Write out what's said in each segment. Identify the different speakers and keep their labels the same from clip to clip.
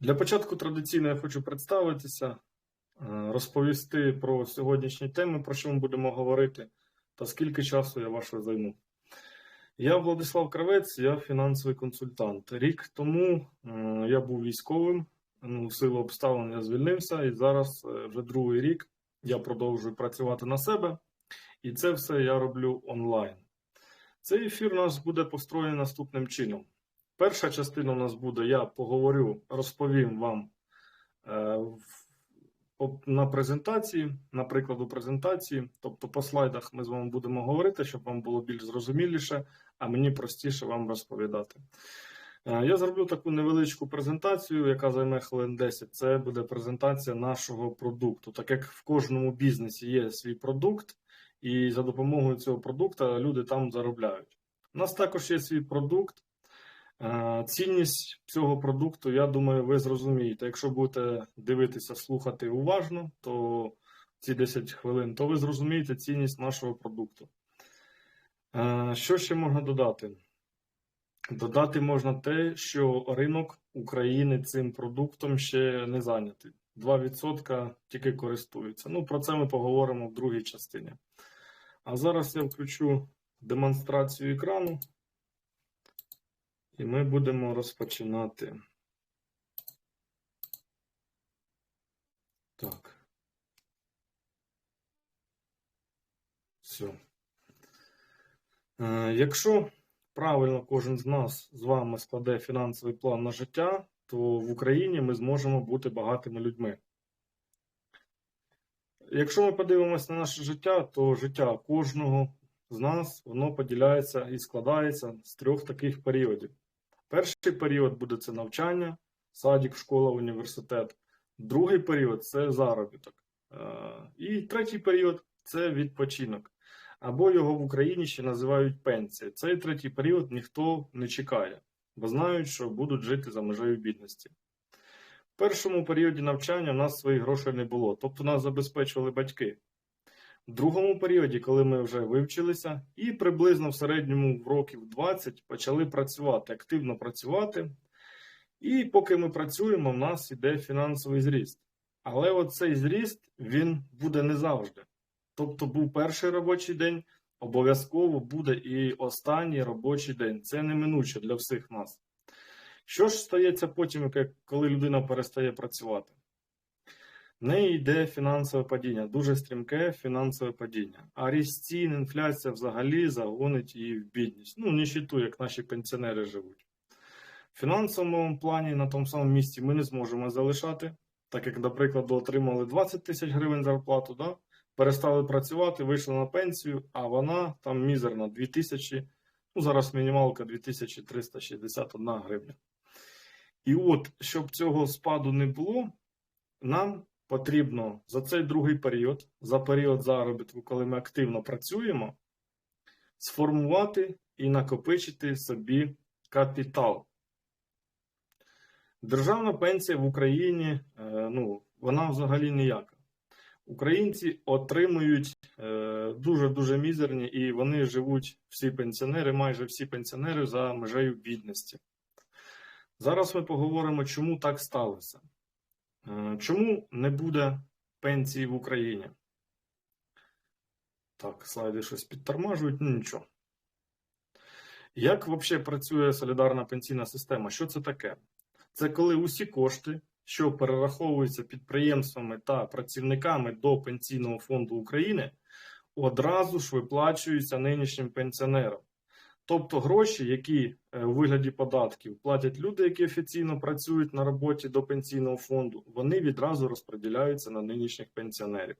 Speaker 1: Для початку традиційно я хочу представитися, е, розповісти про сьогоднішні теми, про що ми будемо говорити, та скільки часу я вашого займу. Я Владислав Кравець, я фінансовий консультант. Рік тому е, я був військовим, ну, в силу обставин я звільнився, і зараз е, вже другий рік я продовжую працювати на себе, і це все я роблю онлайн. Цей ефір у нас буде построєний наступним чином. Перша частина у нас буде: я поговорю, розповім вам е, на презентації, на прикладу презентації. Тобто по слайдах ми з вами будемо говорити, щоб вам було більш зрозуміліше, а мені простіше вам розповідати. Е, Я зроблю таку невеличку презентацію, яка займе хвилин 10. Це буде презентація нашого продукту. Так як в кожному бізнесі є свій продукт, і за допомогою цього продукту люди там заробляють. У нас також є свій продукт. Е, Цінність цього продукту, я думаю, ви зрозумієте. Якщо будете дивитися, слухати уважно, то ці 10 хвилин, то ви зрозумієте цінність нашого продукту. Е, Що ще можна додати? Додати можна те, що ринок України цим продуктом ще не зайнятий. 2% тільки користуються. Ну, про це ми поговоримо в другій частині. А зараз я включу демонстрацію екрану. І ми будемо розпочинати. Так. Все. Якщо правильно кожен з нас з вами складе фінансовий план на життя, то в Україні ми зможемо бути багатими людьми. Якщо ми подивимося на наше життя, то життя кожного з нас воно поділяється і складається з трьох таких періодів. Перший період буде це навчання, садик, школа, університет. Другий період це заробіток. Е, І третій період це відпочинок. Або його в Україні ще називають пенсія. Цей третій період ніхто не чекає, бо знають, що будуть жити за межею бідності. В першому періоді навчання в нас своїх грошей не було, тобто нас забезпечували батьки. Другому періоді, коли ми вже вивчилися, і приблизно в середньому в років 20 почали працювати, активно працювати. І поки ми працюємо, в нас іде фінансовий зріст. Але оцей зріст він буде не завжди. Тобто був перший робочий день, обов'язково буде і останній робочий день. Це неминуче для всіх нас. Що ж стається потім, коли людина перестає працювати? В неї йде фінансове падіння, дуже стрімке фінансове падіння. А ріст інфляція взагалі загонить її в бідність. Ну, нищету, як наші пенсіонери живуть. В фінансовому плані на тому самому місці ми не зможемо залишати, так як, до прикладу, отримали 20 тисяч гривень зарплату, да? перестали працювати, вийшли на пенсію, а вона там мізерна 2000, ну зараз мінімалка 2361 гривня. І от, щоб цього спаду не було, нам потрібно за цей другий період, за період заробітку, коли ми активно працюємо, сформувати і накопичити собі капітал. Державна пенсія в Україні, е, ну, вона взагалі ніяка. Українці отримують е, дуже-дуже мізерні, і вони живуть всі пенсіонери, майже всі пенсіонери за межею бідності. Зараз ми поговоримо, чому так сталося. Е, Чому не буде пенсії в Україні? Так, слайди щось підтормажують, ну нічого. Як взагалі працює солідарна пенсійна система? Що це таке? Це коли усі кошти, що перераховуються підприємствами та працівниками до Пенсійного фонду України, одразу ж виплачуються нинішнім пенсіонерам. Тобто гроші, які е, у вигляді податків платять люди, які офіційно працюють на роботі до пенсійного фонду, вони відразу розподіляються на нинішніх пенсіонерів.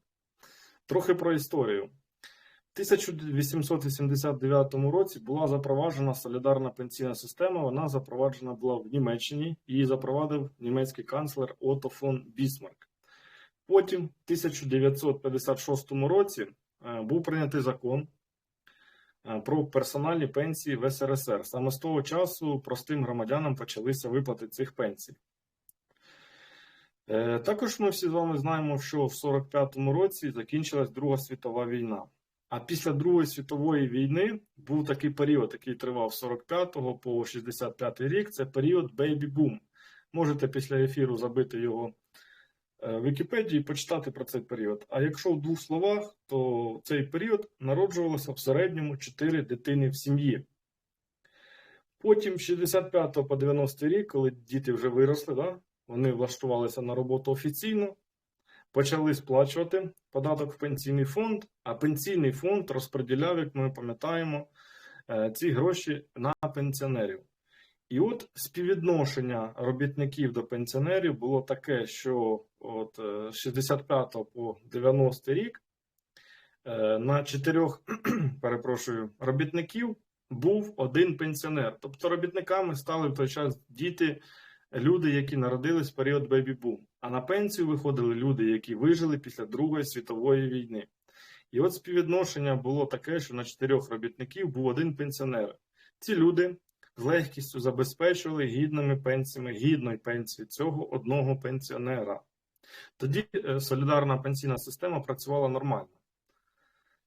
Speaker 1: Трохи про історію. В 1889 році була запроваджена солідарна пенсійна система. Вона запроваджена була в Німеччині. Її запровадив німецький канцлер Отто фон Бісмарк. Потім, в 1956 році, е, був прийнятий закон про персональні пенсії в СРСР. Саме з того часу простим громадянам почалися виплати цих пенсій. Е, Також ми всі з вами знаємо, що в 45-му році закінчилась Друга світова війна. А після Другої світової війни був такий період, який тривав з 45 по 65 рік. Це період бейбі-бум. Можете після ефіру забити його е, Вікіпедії почитати про цей період. А якщо в двох словах, то цей період народжувалося в середньому 4 дитини в сім'ї. Потім, з 65 по 90 рік, коли діти вже виросли, да, вони влаштувалися на роботу офіційно, почали сплачувати податок в пенсійний фонд, а пенсійний фонд розподіляв, як ми пам'ятаємо, е, ці гроші на пенсіонерів. І от співвідношення робітників до пенсіонерів було таке, що от е, з 65 по 90 рік е, на чотирьох, перепрошую, робітників був один пенсіонер. Тобто робітниками стали в той час діти, люди, які народились в період бебі-бум. А на пенсію виходили люди, які вижили після Другої світової війни. І от співвідношення було таке, що на чотирьох робітників був один пенсіонер. Ці люди з легкістю забезпечували гідними пенсіями гідної пенсії цього одного пенсіонера. Тоді е, солідарна пенсійна система працювала нормально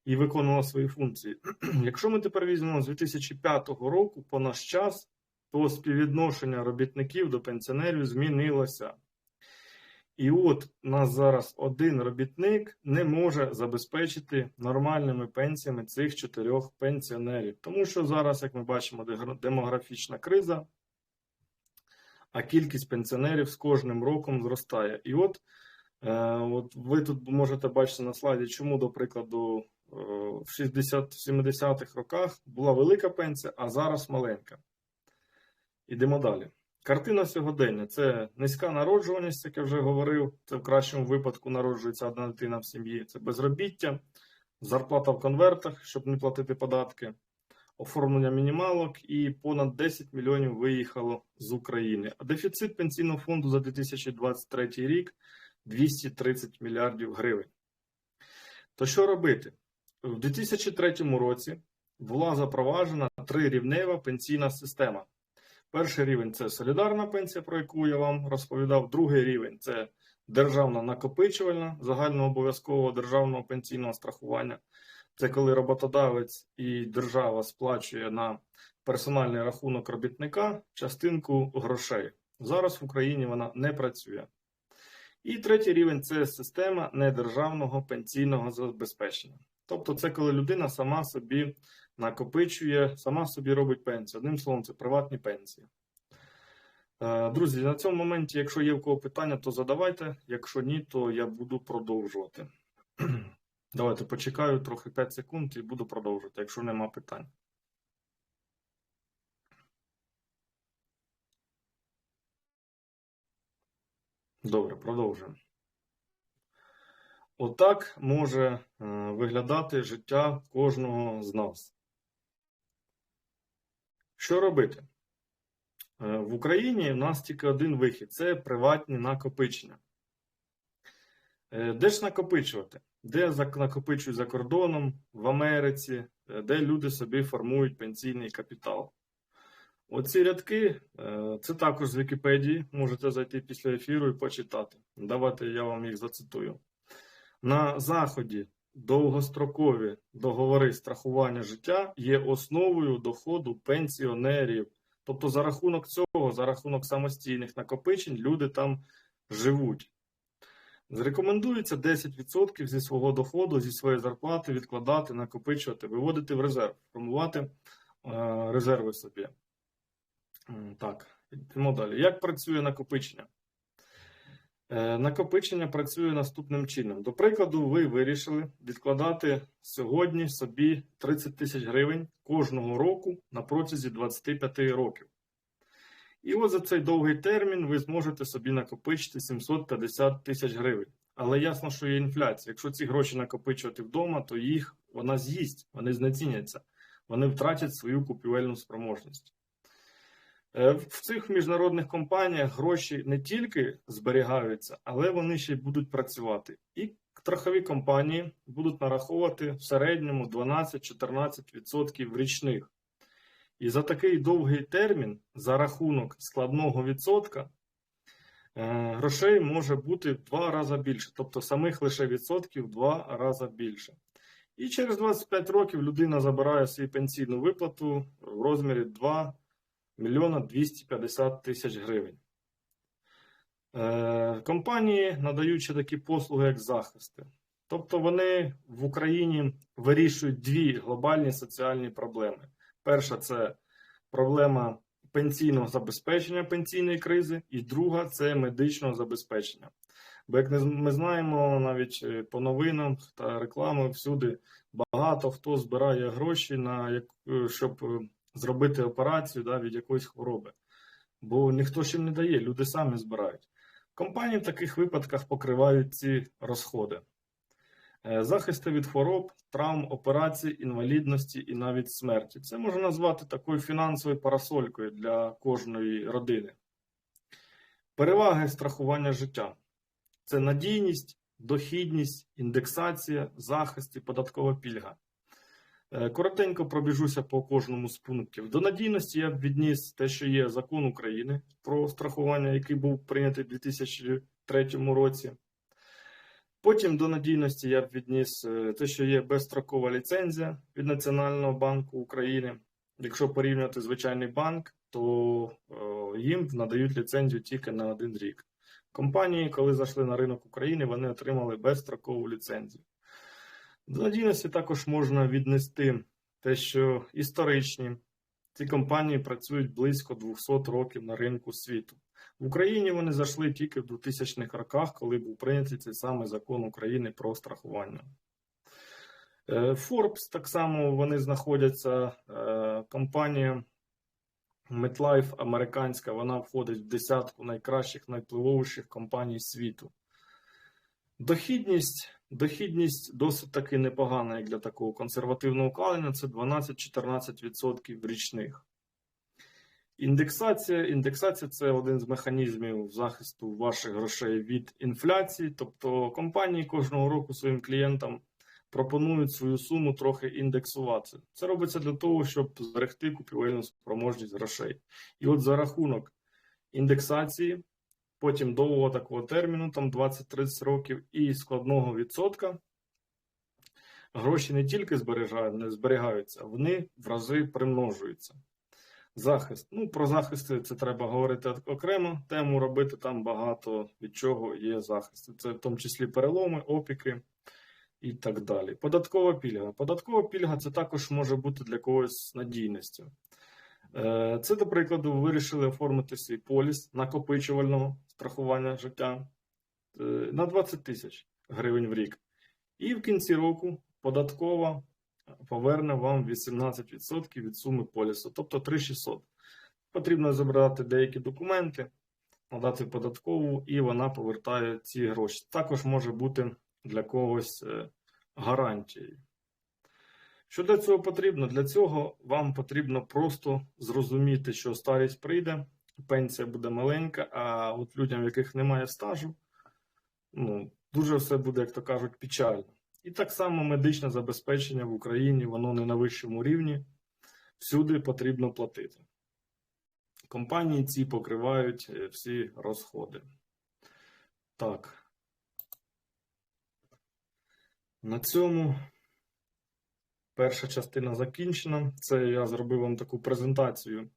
Speaker 1: і виконувала свої функції. Якщо ми тепер візьмемо з 2005 року по наш час, то співвідношення робітників до пенсіонерів змінилося. І от у нас зараз один робітник не може забезпечити нормальними пенсіями цих чотирьох пенсіонерів. Тому що зараз, як ми бачимо, демографічна криза, а кількість пенсіонерів з кожним роком зростає. І от, е, от ви тут можете бачити на слайді, чому, до прикладу, е, в 60-70-х роках була велика пенсія, а зараз маленька. Ідемо далі. Картина сьогодення це низька народжуваність, як я вже говорив. Це в кращому випадку народжується одна дитина в сім'ї. Це безробіття, зарплата в конвертах, щоб не платити податки, оформлення мінімалок і понад 10 мільйонів виїхало з України. А дефіцит пенсійного фонду за 2023 рік 230 мільярдів гривень. То що робити? В 2003 році була запроваджена трирівнева пенсійна система. Перший рівень це солідарна пенсія, про яку я вам розповідав. Другий рівень це державна накопичувальна загальнообов'язкового державного пенсійного страхування. Це коли роботодавець і держава сплачує на персональний рахунок робітника частинку грошей. Зараз в Україні вона не працює. І третій рівень це система недержавного пенсійного забезпечення. Тобто, це коли людина сама собі накопичує, сама собі робить пенсію. Одним словом, це приватні пенсії. Е, Друзі, на цьому моменті, якщо є в кого питання, то задавайте. Якщо ні, то я буду продовжувати. Давайте почекаю трохи 5 секунд і буду продовжувати, якщо нема питань. Добре, продовжуємо. Отак може е, виглядати життя кожного з нас. Що робити? Е, В Україні в нас тільки один вихід це приватні накопичення. Е, Де ж накопичувати? Де накопичують за кордоном, в Америці, де люди собі формують пенсійний капітал. Оці рядки, це також з Вікіпедії, можете зайти після ефіру і почитати. Давайте я вам їх зацитую. На Заході довгострокові договори страхування життя є основою доходу пенсіонерів. Тобто, за рахунок цього, за рахунок самостійних накопичень, люди там живуть. Рекомендується 10% зі свого доходу, зі своєї зарплати відкладати, накопичувати, виводити в резерв, формувати е, резерви собі. Так, йдемо далі. Як працює накопичення? Е, Накопичення працює наступним чином. До прикладу, ви вирішили відкладати сьогодні собі 30 тисяч гривень кожного року на протязі 25 років. І от за цей довгий термін ви зможете собі накопичити 750 тисяч гривень. Але ясно, що є інфляція. Якщо ці гроші накопичувати вдома, то їх вона з'їсть, вони знеціняться, вони втратять свою купівельну спроможність. Е, В цих міжнародних компаніях гроші не тільки зберігаються, але вони ще й будуть працювати. І страхові компанії будуть нараховувати в середньому 12-14% річних. І за такий довгий термін, за рахунок складного відсотка, е, грошей може бути в два рази більше, тобто самих лише відсотків в два рази більше. І через 25 років людина забирає свою пенсійну виплату в розмірі 2 мільйона 250 тисяч гривень. Е, Компанії надають ще такі послуги, як захисти. Тобто вони в Україні вирішують дві глобальні соціальні проблеми. Перша це проблема пенсійного забезпечення пенсійної кризи, і друга це медичного забезпечення. Бо як ми знаємо, навіть е, по новинам та рекламі всюди багато хто збирає гроші на е, щоб зробити операцію да, від якоїсь хвороби. Бо ніхто їм не дає, люди самі збирають. Компанії в таких випадках покривають ці розходи. Е, Захисти від хвороб, травм, операцій, інвалідності і навіть смерті. Це можна назвати такою фінансовою парасолькою для кожної родини. Переваги страхування життя це надійність, дохідність, індексація, захист і податкова пільга. Е, Коротенько пробіжуся по кожному з пунктів. До надійності я б відніс те, що є закон України про страхування, який був прийнятий у 2003 році. Потім до надійності я б відніс е, те, що є безстрокова ліцензія від Національного банку України. Якщо порівняти звичайний банк, то е, їм надають ліцензію тільки на один рік. Компанії, коли зайшли на ринок України, вони отримали безстрокову ліцензію. До надійності також можна віднести те, що історичні ці компанії працюють близько 200 років на ринку світу. В Україні вони зайшли тільки в 2000-х роках, коли був прийнятий цей самий закон України про страхування. Е, Forbes так само вони знаходяться. е, Компанія MetLife американська, вона входить в десятку найкращих, найвпливовіших компаній світу. Дохідність, дохідність досить таки непогана, як для такого консервативного укладення, це 12-14% річних. Індексація. Індексація це один з механізмів захисту ваших грошей від інфляції. Тобто компанії кожного року своїм клієнтам пропонують свою суму трохи індексувати. Це робиться для того, щоб зберегти купівельну спроможність грошей. І от за рахунок індексації, потім довгого такого терміну, там 20-30 років, і складного відсотка. Гроші не тільки зберігають, не зберігаються, вони в рази примножуються. Захист. Ну, про захисти це треба говорити окремо. Тему робити там багато від чого є захист. Це в тому числі переломи, опіки і так далі. Податкова пільга. Податкова пільга це також може бути для когось надійністю. Е, Це, до прикладу, вирішили оформити свій поліс накопичувального страхування життя е, на 20 тисяч гривень в рік. І в кінці року податкова поверне вам 18% від суми полісу, тобто 3600. Потрібно забрати деякі документи, надати податкову, і вона повертає ці гроші. Також може бути для когось е, гарантією. Що для цього потрібно? Для цього вам потрібно просто зрозуміти, що старість прийде, пенсія буде маленька, а от людям, в яких немає стажу, ну, дуже все буде, як то кажуть, печально. І так само медичне забезпечення в Україні, воно не на вищому рівні. Всюди потрібно платити. Компанії ці покривають е, всі розходи. Так. На цьому перша частина закінчена. Це я зробив вам таку презентацію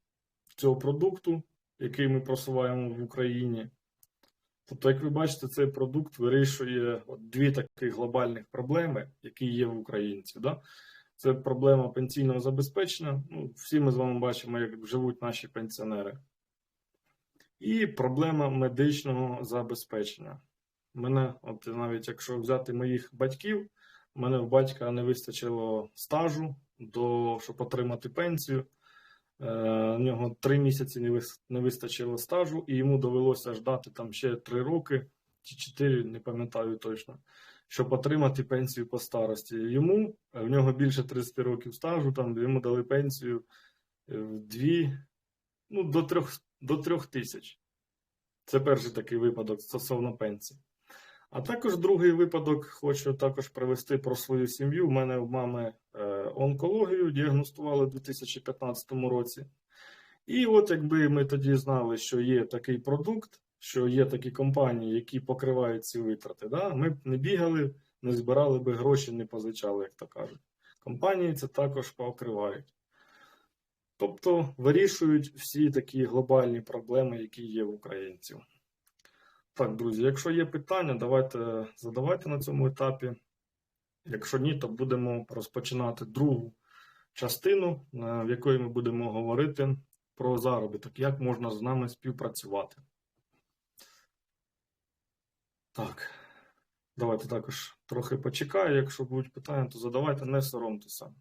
Speaker 1: цього продукту, який ми просуваємо в Україні. Тобто, як ви бачите, цей продукт вирішує от дві такі глобальних проблеми, які є в українців. Да? Це проблема пенсійного забезпечення. Ну, всі ми з вами бачимо, як живуть наші пенсіонери. І проблема медичного забезпечення. Мене, от навіть якщо взяти моїх батьків, мене в батька не вистачило стажу, до, щоб отримати пенсію. Е, У нього три місяці не вис- не вистачило стажу, і йому довелося ждати там ще три роки чи чотири, не пам'ятаю точно, щоб отримати пенсію по старості. Йому е, в нього більше 30 років стажу, там йому дали пенсію е, в дві, ну, до трьох, до трьох тисяч. Це перший такий випадок стосовно пенсії. А також другий випадок хочу також привести про свою сім'ю. У мене в мами е, онкологію діагностували у 2015 році. І от якби ми тоді знали, що є такий продукт, що є такі компанії, які покривають ці витрати, да, ми б не бігали, не збирали би гроші, не позичали, як то кажуть. Компанії це також покривають. Тобто вирішують всі такі глобальні проблеми, які є в українців. Так, друзі, якщо є питання, давайте задавайте на цьому етапі. Якщо ні, то будемо розпочинати другу частину, е, в якої ми будемо говорити про заробіток, як можна з нами співпрацювати. Так, давайте також трохи почекаю. Якщо будуть питання, то задавайте, не соромтеся.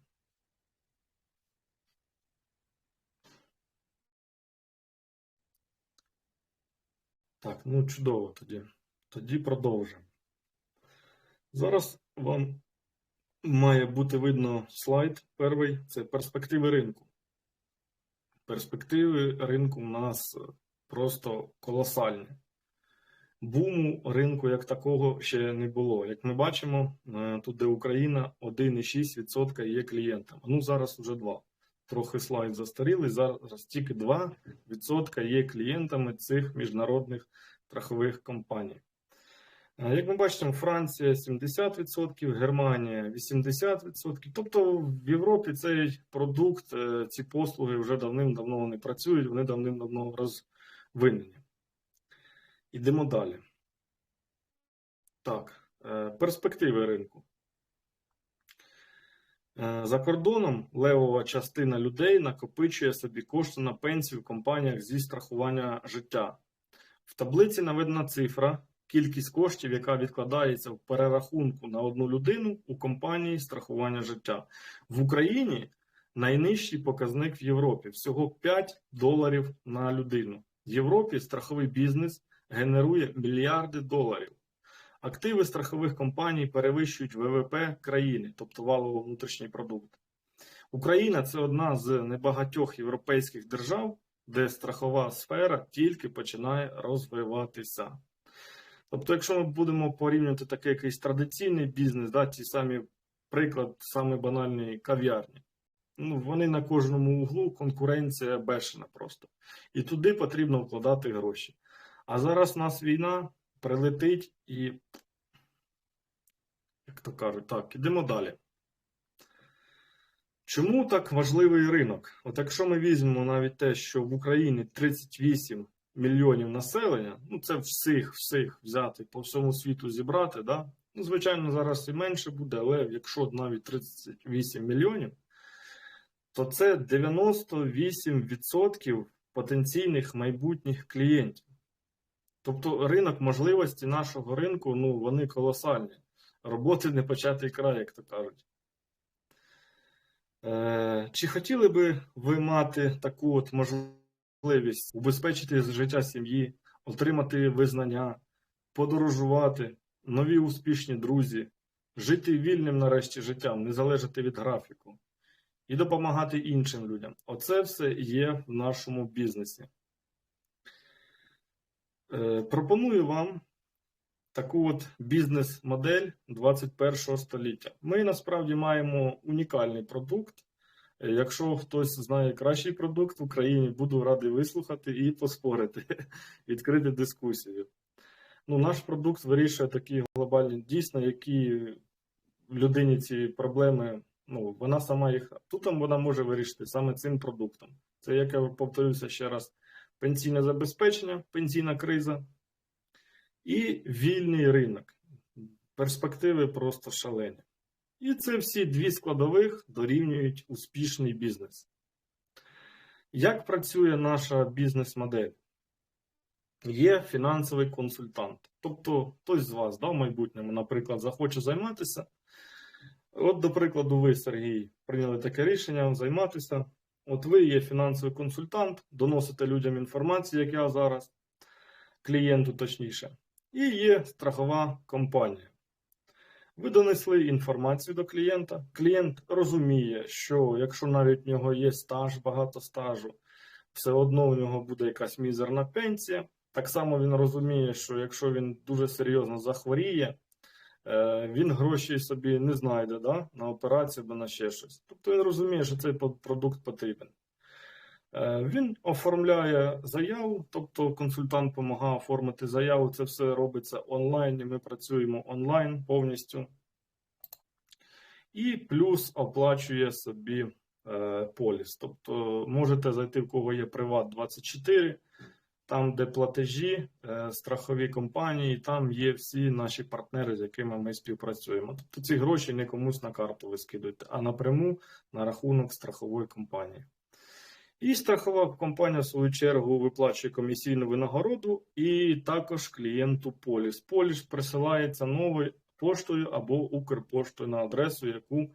Speaker 1: Так, ну чудово тоді. Тоді продовжимо. Зараз вам має бути видно слайд. Перший це перспективи ринку. Перспективи ринку у нас просто колосальні. Буму ринку як такого ще не було. Як ми бачимо, е, тут де Україна 1,6% є клієнтами. Ну зараз вже 2. Трохи слайд застарілий. Зараз тільки 2% є клієнтами цих міжнародних страхових компаній. Е, Як ми бачимо, Франція 70%, Германія 80%. Тобто в Європі цей продукт, е, ці послуги вже давним-давно вони працюють, вони давним-давно розвинені. Ідемо далі. Так, е, перспективи ринку. Е, За кордоном левова частина людей накопичує собі кошти на пенсію в компаніях зі страхування життя. В таблиці наведена цифра, кількість коштів, яка відкладається в перерахунку на одну людину у компанії страхування життя. В Україні найнижчий показник в Європі всього 5 доларів на людину. В Європі страховий бізнес генерує мільярди доларів. Активи страхових компаній перевищують ВВП країни, тобто валовий внутрішній продукт. Україна це одна з небагатьох європейських держав, де страхова сфера тільки починає розвиватися. Тобто, якщо ми будемо порівнювати такий якийсь традиційний бізнес, да, ті самі приклад саме банальної кав'ярні, ну, вони на кожному углу конкуренція бешена просто. І туди потрібно вкладати гроші. А зараз у нас війна прилетить і, як то кажуть, так, ідемо далі. Чому так важливий ринок? От якщо ми візьмемо навіть те, що в Україні 38 мільйонів населення, ну це всіх всіх взяти по всьому світу зібрати, да? ну, звичайно, зараз і менше буде, але якщо навіть 38 мільйонів, то це 98% потенційних майбутніх клієнтів. Тобто ринок можливості нашого ринку, ну, вони колосальні. Роботи не початий край, як то кажуть. Е, Чи хотіли би ви мати таку от можливість убезпечити життя сім'ї, отримати визнання, подорожувати, нові успішні друзі, жити вільним нарешті життям, не залежати від графіку і допомагати іншим людям? Оце все є в нашому бізнесі. Е, Пропоную вам таку от бізнес-модель 21 століття. Ми насправді маємо унікальний продукт. Е, Якщо хтось знає кращий продукт в Україні, буду радий вислухати і поспорити, відкрити дискусію. Ну, Наш продукт вирішує такі глобальні дійсно, які людині ці проблеми, ну, вона сама їх тут вона може вирішити саме цим продуктом. Це, як я повторюся ще раз, пенсійне забезпечення, пенсійна криза і вільний ринок. Перспективи просто шалені. І це всі дві складових дорівнюють успішний бізнес. Як працює наша бізнес-модель? Є фінансовий консультант. Тобто, хтось з вас да, в майбутньому, наприклад, захоче займатися. От, до прикладу, ви, Сергій, прийняли таке рішення займатися. От ви є фінансовий консультант, доносите людям інформацію, як я зараз, клієнту точніше, і є страхова компанія. Ви донесли інформацію до клієнта. Клієнт розуміє, що якщо навіть в нього є стаж, багато стажу, все одно у нього буде якась мізерна пенсія. Так само він розуміє, що якщо він дуже серйозно захворіє, він гроші собі не знайде да, на операцію або на ще щось. Тобто він розуміє, що цей продукт потрібен. Е, Він оформляє заяву, тобто консультант допомагає оформити заяву. Це все робиться онлайн, і ми працюємо онлайн повністю. І плюс оплачує собі е, поліс. Тобто можете зайти, в кого є Приват 24, там, де платежі, е, страхові компанії, там є всі наші партнери, з якими ми співпрацюємо. Тобто ці гроші не комусь на карту ви скидуєте, а напряму на рахунок страхової компанії. І страхова компанія, в свою чергу, виплачує комісійну винагороду і також клієнту поліс. Поліс присилається новою поштою або Укрпоштою на адресу, яку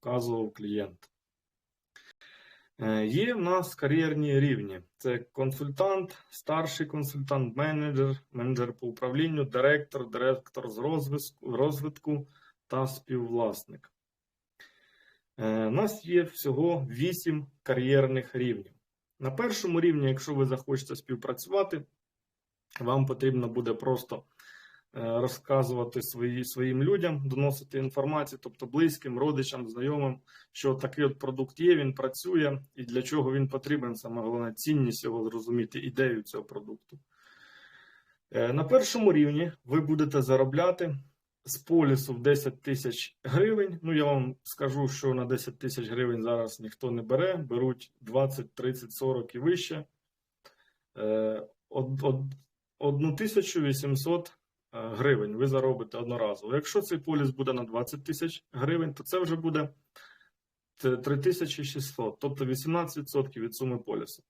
Speaker 1: вказував клієнт. Е, Є в нас кар'єрні рівні: це консультант, старший консультант, менеджер, менеджер по управлінню, директор, директор з розвитку, та співвласник. Е, У нас є всього 8 кар'єрних рівнів. На першому рівні, якщо ви захочете співпрацювати, вам потрібно буде просто е, розказувати свої, своїм людям, доносити інформацію, тобто близьким, родичам, знайомим, що такий от продукт є, він працює і для чого він потрібен, саме головне цінність його зрозуміти, ідею цього продукту. Е, На першому рівні ви будете заробляти з полісу в 10 тисяч гривень. Ну, я вам скажу, що на 10 тисяч гривень зараз ніхто не бере, беруть 20, 30, 40 і вище. Е, од- од- 1800 е, гривень ви заробите одноразово. Якщо цей поліс буде на 20 тисяч гривень, то це вже буде 3600, тобто 18% від суми полісу.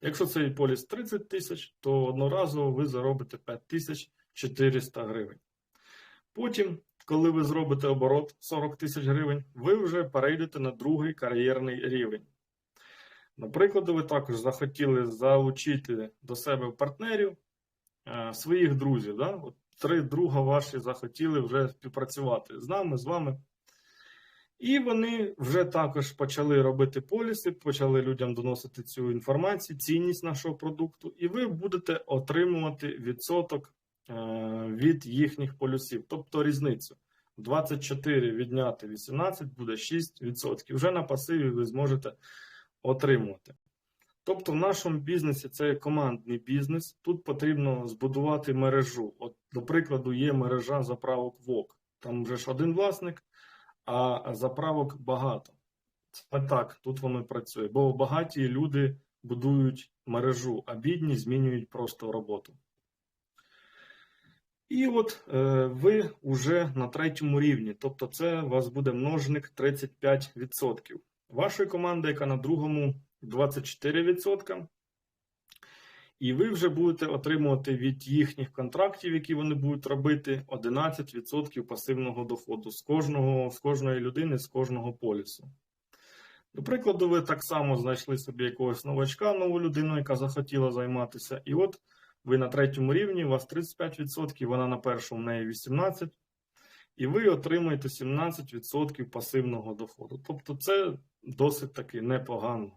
Speaker 1: Якщо цей поліс 30 тисяч, то одноразово ви заробите 5400 гривень. Потім, коли ви зробите оборот 40 тисяч гривень, ви вже перейдете на другий кар'єрний рівень. Наприклад, ви також захотіли залучити до себе партнерів е, своїх друзів. Да? От три друга ваші захотіли вже співпрацювати з нами, з вами. І вони вже також почали робити поліси, почали людям доносити цю інформацію, цінність нашого продукту, і ви будете отримувати відсоток е, від їхніх полюсів, тобто різницю. 24 відняти 18 буде 6%. Вже на пасиві ви зможете отримувати. Тобто, в нашому бізнесі це командний бізнес. Тут потрібно збудувати мережу. От, до прикладу, є мережа заправок ВОК. Там вже ж один власник, а заправок багато. Саме так тут воно працює. Бо багаті люди будують мережу, а бідні змінюють просто роботу. І от е, ви вже на третьому рівні, тобто це у вас буде множник 35%. Вашої команди, яка на другому 24%. І ви вже будете отримувати від їхніх контрактів, які вони будуть робити, 11% пасивного доходу з кожного, з кожної людини, з кожного полісу. До прикладу, ви так само знайшли собі якогось новачка, нову людину, яка захотіла займатися. І от ви на третьому рівні, у вас 35%, вона на першому, в неї 18%. І ви отримуєте 17% пасивного доходу. Тобто це досить таки непогано.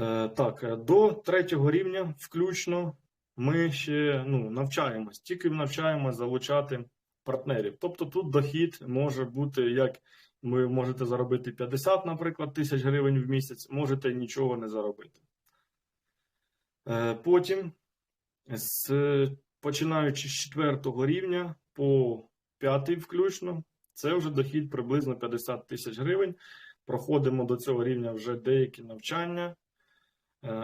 Speaker 1: Е, Так, е, до третього рівня включно ми ще ну, навчаємось, тільки навчаємось залучати партнерів. Тобто тут дохід може бути як ви можете заробити 50, наприклад, тисяч гривень в місяць, можете нічого не заробити. Е, Потім, з, починаючи з четвертого рівня по п'ятий включно, це вже дохід приблизно 50 тисяч гривень. Проходимо до цього рівня вже деякі навчання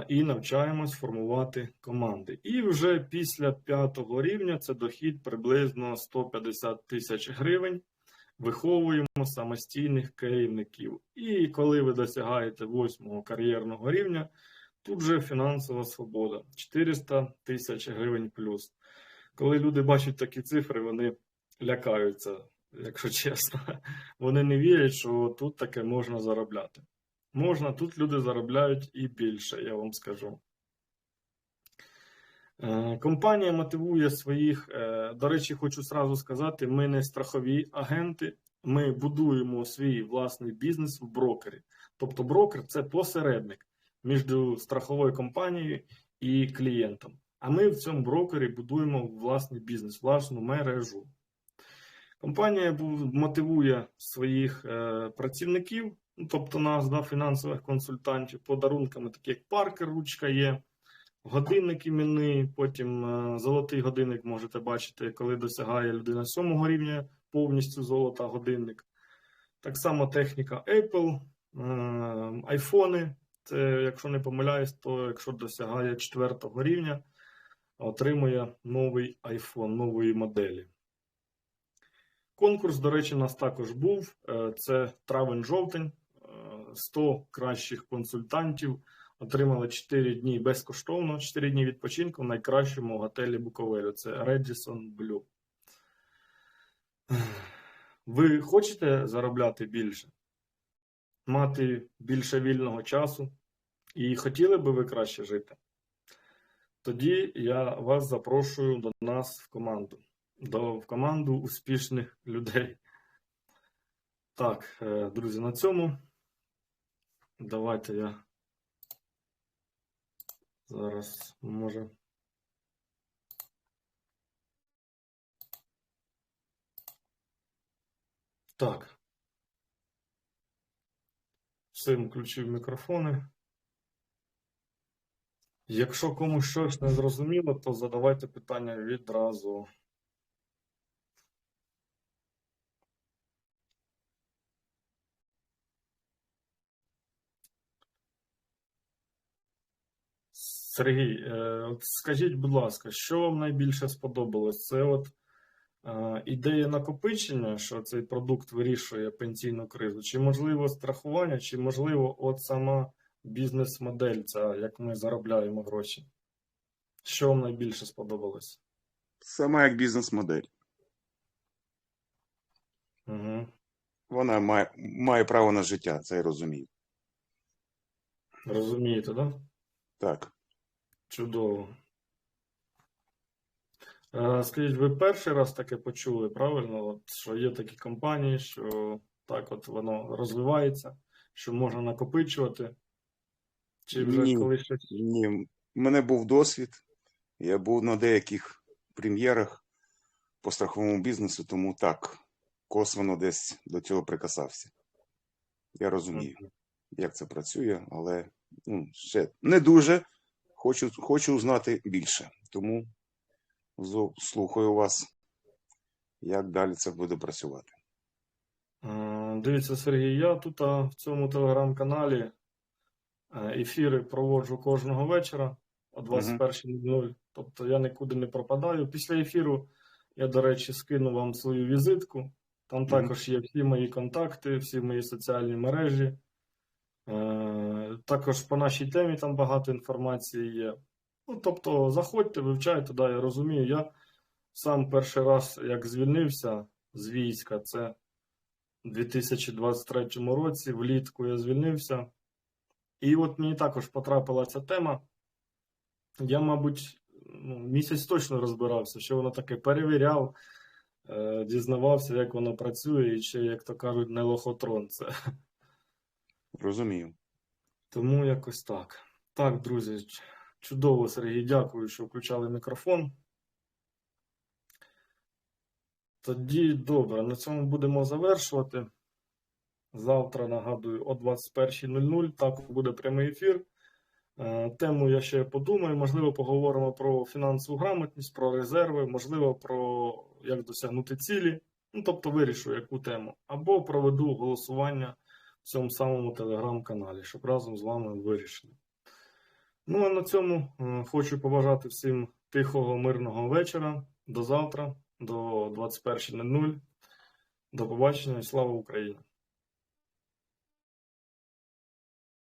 Speaker 1: і навчаємось формувати команди. І вже після п'ятого рівня це дохід приблизно 150 тисяч гривень. Виховуємо самостійних керівників. І коли ви досягаєте восьмого кар'єрного рівня, тут же фінансова свобода 400 тисяч гривень плюс. Коли люди бачать такі цифри, вони лякаються, якщо чесно. Вони не вірять, що тут таке можна заробляти. Можна, тут люди заробляють і більше, я вам скажу. Е, Компанія мотивує своїх. е, До речі, хочу сразу сказати: ми не страхові агенти, ми будуємо свій власний бізнес в брокері. Тобто, брокер це посередник між страховою компанією і клієнтом. А ми в цьому брокері будуємо власний бізнес, власну мережу. Компанія мотивує своїх е, працівників, тобто нас, да, фінансових консультантів, подарунками, такі як паркер, ручка є, годинник іменний, потім е, золотий годинник можете бачити, коли досягає людина сьомого рівня, повністю золота годинник. Так само техніка Apple, е, айфони, Це, якщо не помиляюсь, то якщо досягає четвертого рівня, отримує новий iPhone, нової моделі. Конкурс, до речі, у нас також був. Е, Це травень-жовтень. Е, 100 кращих консультантів отримали 4 дні безкоштовно, 4 дні відпочинку в найкращому готелі Буковелю. Це Radisson Blue. Ви хочете заробляти більше? Мати більше вільного часу? І хотіли би ви краще жити? Тоді я вас запрошую до нас в команду, до, в команду успішних людей. Так, е, друзі, на цьому давайте я зараз може. Так. Всім включив мікрофони. Якщо комусь щось не зрозуміло, то задавайте питання відразу. Сергій, е, от скажіть, будь ласка, що вам найбільше сподобалось? Це от е, ідея накопичення, що цей продукт вирішує пенсійну кризу, чи можливо страхування, чи можливо от сама бізнес-модель, ця, як ми заробляємо гроші? Що вам найбільше сподобалось?
Speaker 2: Саме як бізнес-модель.
Speaker 1: Угу.
Speaker 2: Вона має, має право на життя, це я розумію.
Speaker 1: Розумієте, так? Да?
Speaker 2: Так.
Speaker 1: Чудово. Е, Скажіть, ви перший раз таке почули, правильно? От, що є такі компанії, що так от воно розвивається, що можна накопичувати? Чи вже
Speaker 2: Ні.
Speaker 1: колись щось?
Speaker 2: Ні, в мене був досвід. Я був на деяких прем'єрах по страховому бізнесу, тому так, косвенно десь до цього прикасався. Я розумію, як це працює, але ну, ще не дуже. Хочу, хочу знати більше. Тому слухаю вас, як далі це буде працювати.
Speaker 1: Е, Дивіться, Сергій, я тут в цьому телеграм-каналі е, ефіри проводжу кожного вечора о 21.00. Тобто я нікуди не пропадаю. Після ефіру я, до речі, скину вам свою візитку. Там також є всі мої контакти, всі мої соціальні мережі. Е, Також по нашій темі там багато інформації є. Ну, тобто, заходьте, вивчайте, да, я розумію. Я сам перший раз, як звільнився з війська, це у 2023 році, влітку я звільнився. І от мені також потрапила ця тема. Я, мабуть, ну, місяць точно розбирався, що воно таке перевіряв, е, дізнавався, як воно працює, і ще, як то кажуть, не лохотрон це.
Speaker 2: Розумію.
Speaker 1: Тому якось так. Так, друзі, чудово, Сергій, дякую, що включали мікрофон. Тоді добре, на цьому будемо завершувати. Завтра, нагадую, о 21.00 також буде прямий ефір. Е, Тему я ще подумаю. Можливо, поговоримо про фінансову грамотність, про резерви, можливо, про як досягнути цілі. Ну, тобто вирішу, яку тему. Або проведу голосування в цьому самому телеграм-каналі, щоб разом з вами вирішили. Ну, а на цьому е, хочу побажати всім тихого, мирного вечора. До завтра, до 21.00. До побачення і слава Україні!